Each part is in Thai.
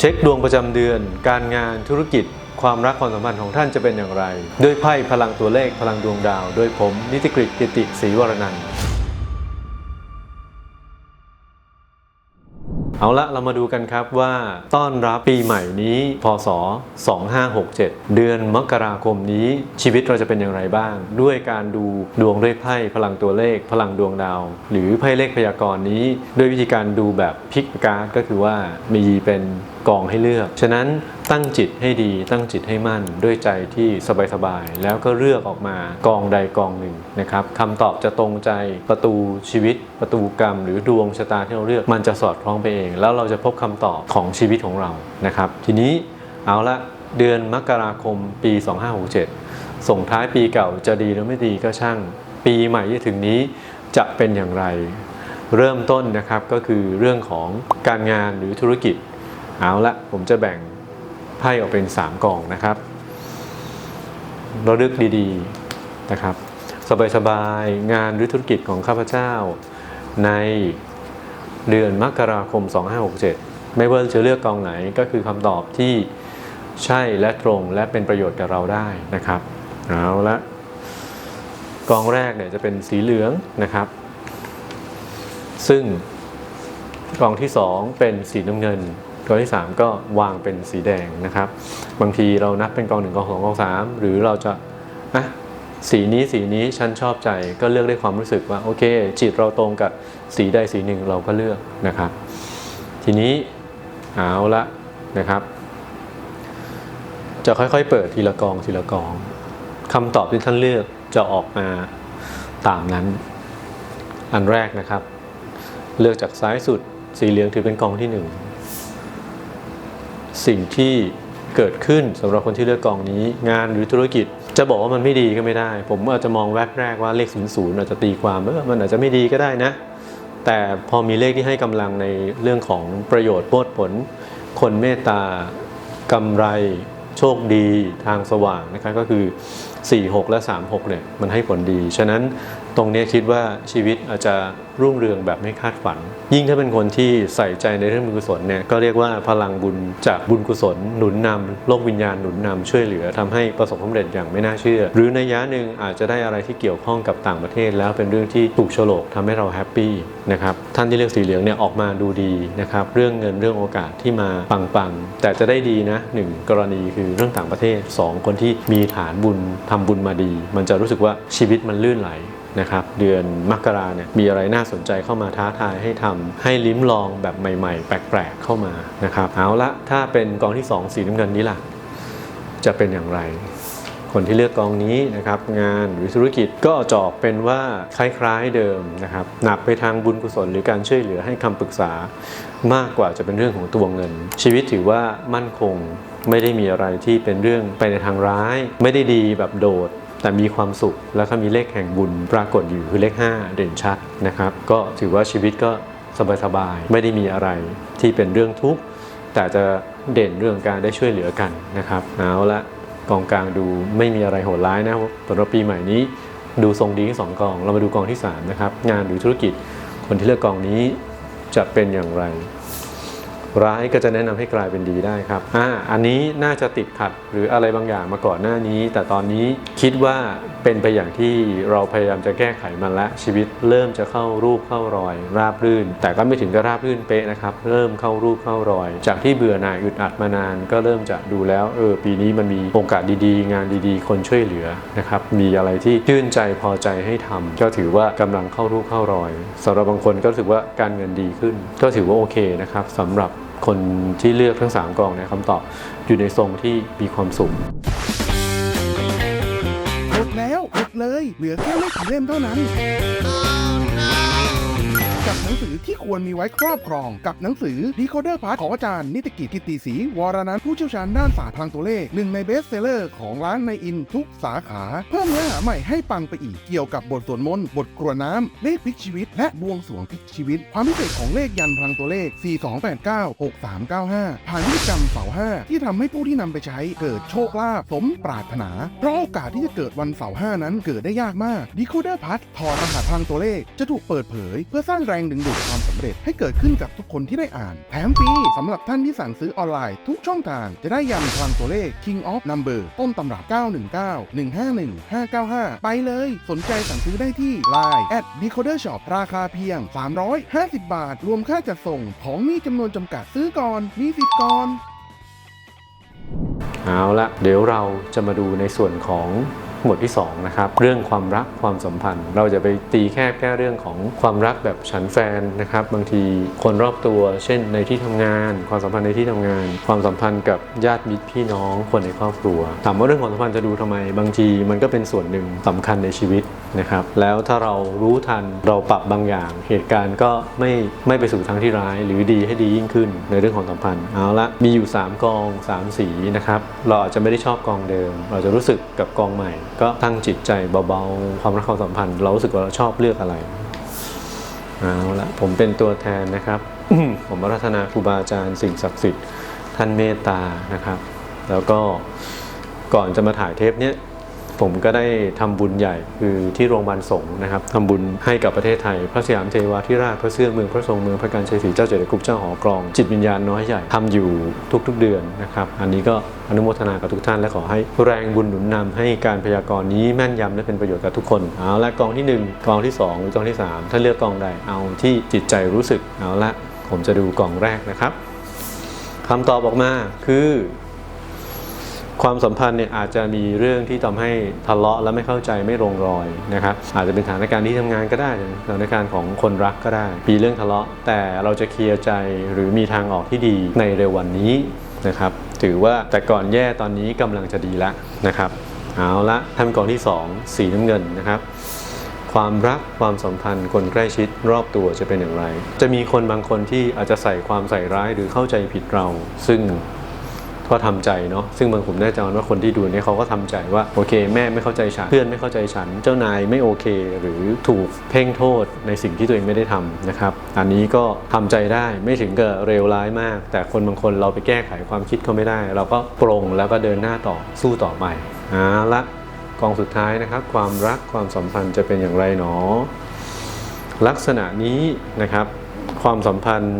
เช็คดวงประจำเดือน การงานธุรกิจ ความรักความสัมพันธ์ของท่านจะเป็นอย่างไร ด้วยไพ่พลังตัวเลขพลังดวงดาว โดยผมนิติกฤตกิติศรีวรนันท์เอาละเรามาดูกันครับว่าต้อนรับปีใหม่นี้พศ 2567 เดือนมกราคมนี้ชีวิตเราจะเป็นอย่างไรบ้าง ด้วยการดูดวงด้วยไพ่พลังตัวเลข พลังดวงดาว หรือไพ่เลขพยากรณ์นี้ ด้วยวิธีการดูแบบพิกการ์ดก็คือว่ามีเป็น กองให้เลือก ฉะนั้นตั้งจิตให้ดีตั้งจิตให้มั่นด้วยใจที่สบายๆ แล้วก็เลือกออกมากองใดกองหนึ่งนะครับคำตอบจะตรงใจประตูชีวิต ประตูกรรม หรือดวงชะตาที่เราเลือก มันจะสอดคล้องไปเอง แล้วเราจะพบคำตอบของชีวิตของเรานะครับ ทีนี้เอาละเดือนมกราคมปี 2567 ส่งท้ายปีเก่าจะดีหรือไม่ดีก็ช่าง ปีใหม่ที่ถึงนี้จะเป็นอย่างไร เริ่มต้นนะครับก็คือเรื่องของการงานหรือธุรกิจ เอาละผมจะแบ่งไพ่ออกเป็น 3กองนะครับระลึกดีๆนะครับ สบายๆ งานหรือธุรกิจของข้าพเจ้า ในเดือนมกราคม 2567 ไม่ว่าจะเลือกกองไหนก็คือคำตอบที่ใช่และตรงและเป็นประโยชน์กับเราได้นะครับเอาละกองแรกเนี่ยจะเป็นสีเหลืองนะครับ ซึ่งกองที่ 2 เป็นสีน้ำเงิน กองที่ 3 ก็วางเป็นสีแดงนะครับ บางทีเรานับเป็นกองหนึ่งกองสองกองสามหรือเราจะอะสีนี้สีนี้ฉันชอบใจก็เลือกด้วยความรู้สึกว่าโอเค จิตเราตรงกับสีใดสีหนึ่งเราก็เลือกนะครับ ทีนี้เอาละนะครับ จะค่อยๆ เปิดทีละกองทีละกองคำตอบที่ท่านเลือกจะออกมาตามนั้น อันแรกนะครับ เลือกจากซ้ายสุดสีเหลืองถือเป็นกองที่หนึ่ง สิ่งที่เกิดขึ้นสำหรับคนที่เลือกกองนี้ งานหรือธุรกิจ จะบอกว่ามันไม่ดีก็ไม่ได้ ผมอาจจะมองแวบแรกว่าเลขศูนย์ศูนย์อาจจะตีความเออมันอาจจะไม่ดีก็ได้นะ แต่พอมีเลขที่ให้กำลังในเรื่องของประโยชน์โพดผล คนเมตตากำไรโชคดีทางสว่างนะครับก็คือ 46 และ 36เนี่ยมันให้ผลดี ฉะนั้น ตรงนี้คิดว่าชีวิตอาจจะรุ่งเรืองแบบไม่คาดฝัน ยิ่งถ้าเป็นคนที่ใส่ใจในเรื่องบุญกุศลเนี่ยก็เรียกว่าพลังบุญจากบุญกุศล หนุนนำโลกวิญญาณหนุนนำช่วยเหลือทำให้ประสบความสำเร็จอย่างไม่น่าเชื่อ หรือในยะหนึ่งอาจจะได้อะไรที่เกี่ยวข้องกับต่างประเทศ แล้วเป็นเรื่องที่ถูกโฉลกทำให้เราแฮปปี้นะครับท่านที่เลือกสีเหลืองเนี่ยออกมาดูดีนะครับเรื่องเงินเรื่องโอกาสที่มาปังๆแต่จะได้ดีนะหนึ่งกรณีคือเรื่องต่างประเทศสองคนที่มีฐานบุญทำบุญมาดี มันจะรู้สึกว่าชีวิตมันลื่นไหล นะครับเดือนมกราเนี่ยมีอะไรน่าสนใจเข้ามาท้าทายให้ทำให้ลิ้มลองแบบใหม่ ๆ แปลกๆเข้ามานะครับเอาละถ้าเป็นกองที่ 2 สีน้ำเงินนี้ล่ะ จะเป็นอย่างไร คนที่เลือกกองนี้นะครับงานหรือธุรกิจก็จอกเป็นว่าคล้ายๆเดิมนะครับหนักไปทางบุญกุศลหรือการช่วยเหลือให้คำปรึกษามากกว่าจะเป็นเรื่องของตัวเงิน ชีวิตถือว่ามั่นคงไม่ได้มีอะไรที่เป็นเรื่องไปในทางร้าย ไม่ได้ดีแบบโดด แต่มีความสุขแล้วก็มีเลขแห่งบุญปรากฏอยู่คือเลข 5 เด่นชัดนะครับ ก็ถือว่าชีวิตก็สบายๆไม่ได้มีอะไรที่เป็นเรื่องทุกข์แต่จะเด่นเรื่องการได้ช่วยเหลือกันนะครับเอาละกองกลางดูไม่มีอะไรโหดร้ายนะสำหรับปีใหม่นี้ ดูทรงดีที่สองกอง เรามาดูกองที่3นะครับงานหรือธุรกิจคนที่เลือกกองนี้จะเป็นอย่างไร ร้ายก็จะแนะนำให้กลายเป็นดีได้ครับอ่าอันนี้น่าจะติดขัดหรืออะไรบางอย่างมาก่อนหน้านี้ แต่ตอนนี้คิดว่าเป็นไปอย่างที่เราพยายามจะแก้ไขมันละชีวิตเริ่มจะเข้ารูปเข้ารอย ราบรื่น แต่ก็ไม่ถึงกับราบรื่นเป๊ะนะครับ เริ่มเข้ารูปเข้ารอย จากที่เบื่อหน่ายอึดอัดมานาน ก็เริ่มจะดูแล้วเออปีนี้มันมีโอกาสดีๆ งานดีๆ คนช่วยเหลือนะครับมีอะไรที่ชื่นใจพอใจให้ทำก็ถือว่ากำลังเข้ารูปเข้ารอยสำหรับบางคนก็รู้สึกว่าการเงินดีขึ้น ก็ถือว่าโอเคนะครับสำหรับ คนที่เลือกทั้ง 3กองเนี่ยคำตอบอยู่ในทรงที่มีความสุขหมดแล้วหมดเลย เหลือแค่ไม่กี่เล่มเท่านั้น หนังสือที่ควรมีไว้ครอบครอง กับหนังสือ Decoder Part ของอาจารย์นิติกิจกิติศรีวรนันท์ผู้เชี่ยวชาญด้านศาสตร์ทางตัวเลขหนึ่งในเบสเซลเลอร์ของร้านในอินทุกสาขา เพิ่มเนื้อหาใหม่ให้ปังไปอีกเกี่ยวกับบทสวดมนต์บทกรวดน้ำเลขพลิกชีวิต และบวงสรวงพลิกชีวิต ความพิเศษของเลขยันพลังตัวเลข 4289 6395 ผ่านพิธีกรรมเสาร์ห้าที่ทำให้ผู้ที่นำไปใช้เกิดโชคลาภสมปรารถนา เพราะโอกาสที่จะเกิดวันเสาร์ห้านั้นเกิดได้ยากมาก Decoder Part ถอดรหัสพลังตัวเลขจะถูกเปิดเผย เพื่อสร้างแรงดึงงดูดความสำเร็จให้เกิดขึ้นกับทุกคนที่ได้อ่าน แถมฟรีสำหรับท่านที่สั่งซื้อออนไลน์ทุกช่องทางจะได้ยันพลังตัวเลข King of Number ต้นตำรับ 919 151 595 ไปเลย สนใจสั่งซื้อได้ที่ Line at Decoder Shop ราคาเพียง 350 บาท รวมค่าจัดส่งของมีจำนวนจำกัดซื้อก่อนมีสิทธิ์ก่อน เอาละเดี๋ยวเราจะมาดูในส่วนของ หมวดที่สองนะครับเรื่องความรักความสัมพันธ์ เราจะไปตีแคบแค่เรื่องของความรักแบบฉันแฟนนะครับ บางทีคนรอบตัว เช่นในที่ทำงาน ความสัมพันธ์ในที่ทำงาน ความสัมพันธ์กับญาติมิตรพี่น้องคนในครอบครัวถามว่าเรื่องความสัมพันธ์จะดูทำไม บางทีมันก็เป็นส่วนหนึ่งสำคัญในชีวิตนะครับ แล้วถ้าเรารู้ทันเราปรับบางอย่าง เหตุการณ์ก็ไม่ไม่ไปสู่ทางที่ร้าย หรือดีให้ดียิ่งขึ้นในเรื่องของสัมพันธ์เอาละมีอยู่ 3 กอง 3 สีนะครับเราอาจจะไม่ได้ชอบกองเดิม เราจะรู้สึกกับกองใหม่ก็ตั้งจิตใจเบาๆ ความรักความสัมพันธ์ เรารู้สึกว่าเราชอบเลือกอะไรเอาละผมเป็นตัวแทนนะครับ ผมรัตนาครูบาอาจารย์สิ่งศักดิ์สิทธิ์ท่านเมตตานะครับ แล้วก็ก่อนจะมาถ่ายเทปเนี้ย ผมก็ได้ทำบุญใหญ่คือที่โรงพยาบาลสงฆ์นะครับทำบุญให้กับประเทศไทย พระสยามเทวาธิราชพระเสื้อเมืองพระทรงเมืองพระการชัยศรีเจ้าเจริญกรุปเจ้าหอกรอง จิตวิญญาณน้อยใหญ่ทำอยู่ทุกๆเดือนนะครับอันนี้ก็อนุโมทนากับทุกท่านและขอให้แรงบุญหนุนนำให้การพยากรณ์นี้แม่นยำและเป็นประโยชน์กับทุกคนเอาละกองที่หนึ่งกองที่สองหรือกองที่สามถ้าเลือกกองใดเอาที่จิตใจรู้สึกเอาละผมจะดูกองแรกนะครับคำตอบออกมาคือ ความสัมพันธ์เนี่ยอาจจะมีเรื่องที่ทำให้ทะเลาะและไม่เข้าใจไม่ลงรอยนะครับอาจจะเป็นสถานการณ์ที่ทำงานก็ได้สถานการณ์ของคนรักก็ได้มีเรื่องทะเลาะ แต่เราจะเคลียร์ใจหรือมีทางออกที่ดีในเร็ววันนี้นะครับถือว่าแต่ก่อนแย่ตอนนี้กำลังจะดีแล้วนะครับเอาละท่านกองที่ 2 สีน้ำเงินนะครับ ความรักความสัมพันธ์คนใกล้ชิดรอบตัวจะเป็นอย่างไร จะมีคนบางคนที่อาจจะใส่ความใส่ร้ายหรือเข้าใจผิดเรา ซึ่ง ก็ทำใจเนาะซึ่งบางผมแน่ใจว่าคนที่ดูเนี่ยเขาก็ทำใจว่าโอเค แม่ไม่เข้าใจฉันเพื่อนไม่เข้าใจฉัน เจ้านายไม่โอเค หรือถูกเพ่งโทษในสิ่งที่ตัวเองไม่ได้ทำนะครับอันนี้ก็ทำใจได้ไม่ถึงกับเลวร้ายมาก แต่คนบางคนเราไปแก้ไขความคิดเขาไม่ได้ เราก็ปรงแล้วก็เดินหน้าต่อสู้ต่อไปเอาละกองสุดท้ายนะครับ ความรักความสัมพันธ์จะเป็นอย่างไรหนอ ลักษณะนี้นะครับ ความสัมพันธ์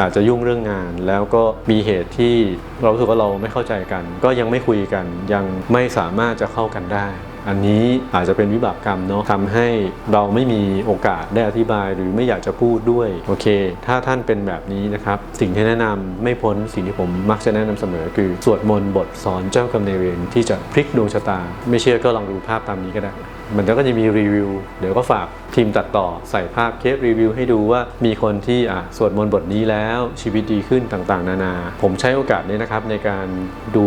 อาจจะยุ่งเรื่องงาน แล้วก็มีเหตุที่เรารู้สึกว่าเราไม่เข้าใจกัน ก็ยังไม่คุยกันยังไม่สามารถจะเข้ากันได้ อันนี้อาจจะเป็นวิบากกรรมเนาะทำให้เราไม่มีโอกาสได้อธิบายหรือไม่อยากจะพูดด้วยโอเค ถ้าท่านเป็นแบบนี้นะครับ สิ่งที่แนะนำไม่พ้นสิ่งที่ผมมักจะแนะนำเสมอ คือสวดมนต์บทสอนเจ้ากรรมนายเวรที่จะพลิกดวงชะตา ไม่เชื่อก็ลองดูภาพตามนี้ก็ได้ มันก็จะมีรีวิว เดี๋ยวก็ฝากทีมตัดต่อใส่ภาพเคสรีวิวให้ดูว่ามีคนที่อะสวดมนต์บทนี้แล้วชีวิตดีขึ้นต่างๆ นานา ผมใช้โอกาสนี้นะครับในการดู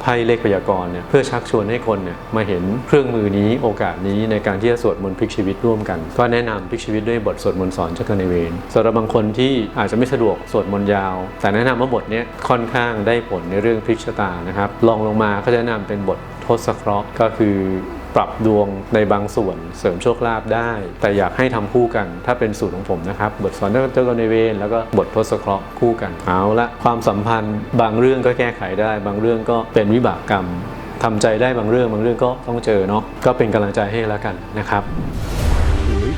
ไพ่เลขพยากรณ์เนี่ยเพื่อชักชวนให้คนเนี่ยมาเห็นเครื่องมือนี้โอกาสนี้ในการที่จะสวดมนต์พลิกชีวิตร่วมกัน ก็แนะนำพลิกชีวิตด้วยบทสวดมนต์สอนเจ้ากรรมนเวรสำหรับบางคนที่อาจจะไม่สะดวกสวดมนต์ยาว แต่แนะนำว่าบทนี้ค่อนข้างได้ผลในเรื่องพลิกชะตานะครับลองลงมาก็จะแนะนำเป็นบททศเคราะห์ก็คือ ปรับดวงในบางส่วนเสริมโชคลาภได้ แต่อยากให้ทำคู่กัน ถ้าเป็นสูตรของผมนะครับ บทสอนเจ้ากรรมนายเวรแล้วก็บททศเคราะห์คู่กันเอาละความสัมพันธ์ บางเรื่องก็แก้ไขได้ บางเรื่องก็เป็นวิบากกรรมทำใจได้บางเรื่องบางเรื่องก็ต้องเจอเนาะก็เป็นกำลังใจให้แล้วกันนะครับ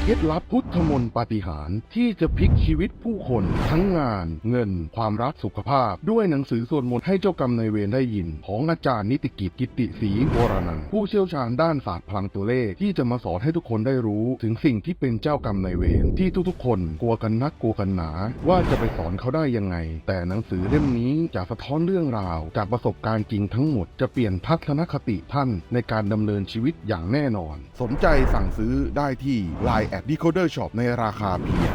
เคล็ดลับพุทธมนต์ปาฏิหาริย์ที่จะพลิกชีวิตผู้คนทั้งงาน เงิน ความรักสุขภาพ ด้วยหนังสือสวดมนต์ให้เจ้ากรรมนายเวรได้ยิน ของอาจารย์นิติกิจกิติศรีวรนันท์ผู้เชี่ยวชาญด้านศาสตร์พลังตัวเลข ที่จะมาสอนให้ทุกคนได้รู้ถึงสิ่งที่เป็นเจ้ากรรมนายเวรที่ทุกๆ คนกลัวกันนักกลัวกันหนา ว่าจะไปสอนเขาได้ยังไง แต่หนังสือเล่มนี้จะสะท้อนเรื่องราว จากประสบการณ์จริงทั้งหมดจะเปลี่ยนทัศนคติท่านในการดำเนินชีวิตอย่างแน่นอน สนใจสั่งซื้อได้ที่ Line แอด Decoder Shop ในราคาเพียง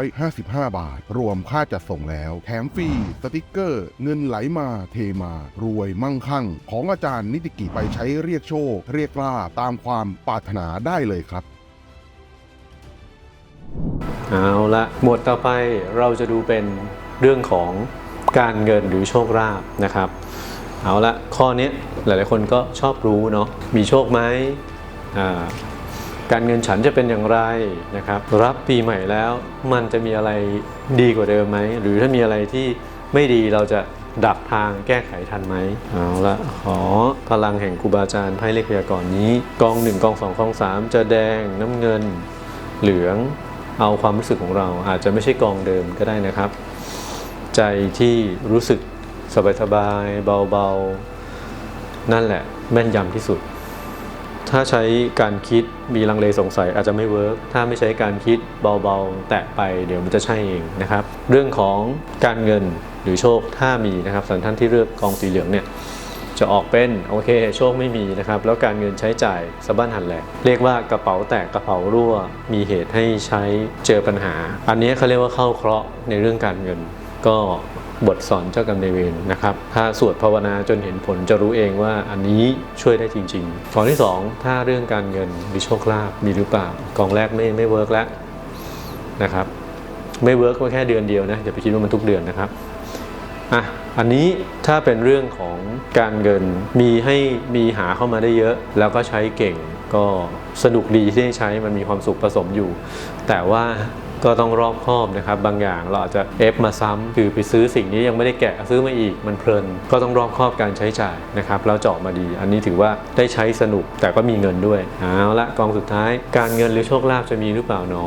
255 บาท รวมค่าจัดส่งแล้ว แถมฟรี สติกเกอร์ เงินไหลมาเทมา รวยมั่งคั่ง ของอาจารย์นิติกิไปใช้เรียกโชค เรียกลาบตามความปรารถนาได้เลยครับ เอาละหมวดต่อไปเราจะดูเป็นเรื่องของการเงินหรือโชคลาภนะครับ เอาละข้อนี้หลายๆคนก็ชอบรู้เนาะมีโชคไหมอ่า การเงินฉันจะเป็นอย่างไรนะครับ รับปีใหม่แล้วมันจะมีอะไรดีกว่าเดิมไหม หรือถ้ามีอะไรที่ไม่ดีเราจะดักทางแก้ไขทันไหมเอาละขอพลังแห่งครูบาอาจารย์ไพ่เลขพยากรณ์นี้ กอง1กอง2กอง3จะแดงน้ำเงินเหลืองเอาความรู้สึกของเราอาจจะไม่ใช่กองเดิมก็ได้นะครับ ใจที่รู้สึกสบายๆเบาๆ นั่นแหละแม่นยำที่สุด ถ้าใช้การคิดมีลังเลสงสัยอาจจะไม่เวิร์กถ้าไม่ใช้การคิดเบาๆ แตะไปเดี๋ยวมันจะใช่เองนะครับ เรื่องของการเงินหรือโชคถ้ามีนะครับสำหรับท่านที่เลือกกองสีเหลืองเนี่ยจะออกเป็นโอเคโชคไม่มีนะครับ แล้วการเงินใช้จ่ายสะบั้นหันแหลกเรียกว่ากระเป๋าแตกกระเป๋ารั่ว มีเหตุให้ใช้เจอปัญหา อันนี้เขาเรียกว่าเข้าเคราะห์ในเรื่องการเงิน ก็ บทสอนเจ้ากรรมนายเวรนะครับ ถ้าสวดภาวนาจนเห็นผลจะรู้เองว่าอันนี้ช่วยได้จริงๆกองที่สองถ้าเรื่องการเงินมีโชคลาภมีหรือเปล่ากองแรกไม่ไม่เวิร์กแล้วนะครับ ไม่เวิร์กมาแค่เดือนเดียวนะอย่าไปคิดว่ามันทุกเดือนนะครับอะอันนี้ถ้าเป็นเรื่องของการเงินมีให้มีหาเข้ามาได้เยอะ แล้วก็ใช้เก่งก็สนุกดีที่ได้ใช้มันมีความสุขผสมอยู่ แต่ว่า ก็ต้องรอบคอบนะครับ บางอย่างเราอาจจะเอฟมาซ้ำคือไปซื้อสิ่งนี้ยังไม่ได้แกะซื้อมาอีกมันเพลิน ก็ต้องรอบคอบการใช้จ่ายนะครับแล้วเจาะมาดี อันนี้ถือว่าได้ใช้สนุกแต่ก็มีเงินด้วยเอาละกองสุดท้าย การเงินหรือโชคลาภจะมีหรือเปล่าหนอ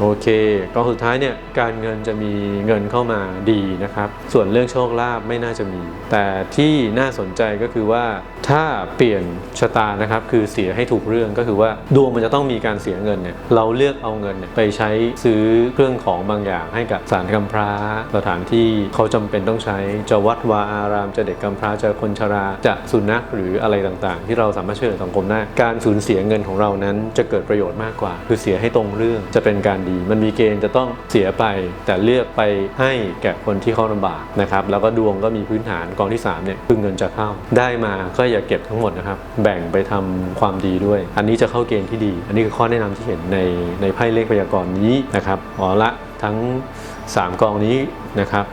โอเคกองสุดท้ายเนี่ยการเงินจะมีเงินเข้ามาดีนะครับ ส่วนเรื่องโชคลาภไม่น่าจะมี แต่ที่น่าสนใจก็คือว่าถ้าเปลี่ยนชะตานะครับคือเสียให้ถูกเรื่องก็คือว่าดวงมันจะต้องมีการเสียเงินเนี่ยเราเลือกเอาเงินเนี่ยไปใช้ซื้อเครื่องของบางอย่างให้กับสารกำพร้าสถานที่เขาจำเป็นต้องใช้จะวัดวาอารามจะเด็กกำพร้าจะคนชราจะสุนัขหรืออะไรต่างๆ ที่เราสามารถช่วยเหลือสังคมได้การสูญเสียเงินของเรานั้นจะเกิดประโยชน์มากกว่า คือเสียให้ตรงเรื่องจะเป็นการดี มันมีเกณฑ์จะต้องเสียไป แต่เลือกไปให้แก่คนที่เขาลำบากนะครับแล้วก็ดวงก็มีพื้นฐานกองที่สามเนี่ยคือเงินจะเข้า ได้มาก็อย่าเก็บทั้งหมดนะครับแบ่งไปทำความดีด้วย อันนี้จะเข้าเกณฑ์ที่ดี อันนี้คือข้อแนะนำที่เห็นในในไพ่เลขพยากรณ์นี้นะครับอ๋อละทั้ง 3 กองนี้นะครับ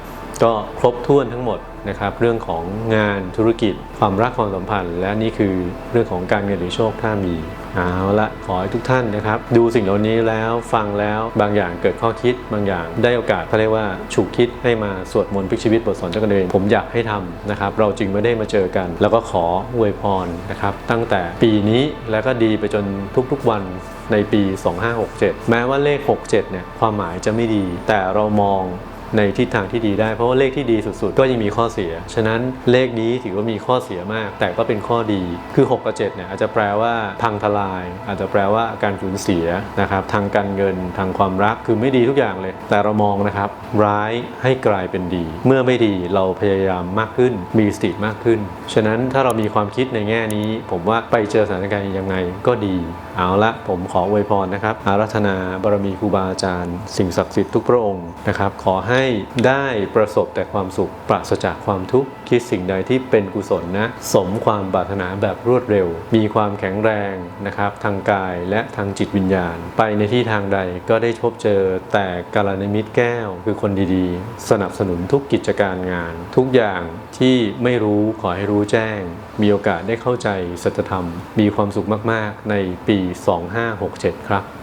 ก็ครบถ้วนทั้งหมด นะครับเรื่องของงานธุรกิจ ความรักความสัมพันธ์ และนี่คือเรื่องของการเงินหรือโชคถ้ามีเอาละขอให้ทุกท่านนะครับ ดูสิ่งเหล่านี้แล้วฟังแล้วบางอย่างเกิดข้อคิดบางอย่างได้โอกาสเขาเรียกว่าฉุกคิดให้มาสวดมนต์พลิกชีวิตบทสอนเจ้ากรรมนเวรผมอยากให้ทำนะครับ เราจึงไม่ได้มาเจอกัน แล้วก็ขออวยพรนะครับ ตั้งแต่ปีนี้แล้วก็ดีไปจนทุกๆวันในปี 2567 แม้ว่าเลข 67 เนี่ย ความหมายจะไม่ดี แต่เรามอง ในทิศทางที่ดีได้เพราะว่าเลขที่ดีสุดๆ ก็ยังมีข้อเสีย ฉะนั้นเลขนี้ถือว่ามีข้อเสียมาก แต่ก็เป็นข้อดีคือ 6 กับ 7เนี่ยอาจจะแปลว่าพังทลาย อาจจะแปลว่าการสูญเสียนะครับทางการเงินทางความรักคือไม่ดีทุกอย่างเลย แต่เรามองนะครับร้ายให้กลายเป็นดี เมื่อไม่ดีเราพยายามมากขึ้นมีสติมากขึ้น ฉะนั้นถ้าเรามีความคิดในแง่นี้ ผมว่าไปเจอสถานการณ์ยังไงก็ดี เอาละผมขออวยพรนะครับอารัธนาบารมีครูบาอาจารย์ สิ่งศักดิ์สิทธิ์ทุกพระองค์นะครับขอให้ได้ประสบแต่ความสุขปราศจากความทุกข์คิดสิ่งใดที่เป็นกุศลนะ สมความปรารถนาแบบรวดเร็ว มีความแข็งแรงนะครับทางกายและทางจิตวิญญาณ ไปในที่ทางใดก็ได้พบเจอแต่กาลนมิตแก้ว คือคนดีๆ สนับสนุนทุกกิจการงาน ทุกอย่างที่ไม่รู้ขอให้รู้แจ้ง มีโอกาสได้เข้าใจสัจธรรม มีความสุขมากๆในปี 2567 ครับ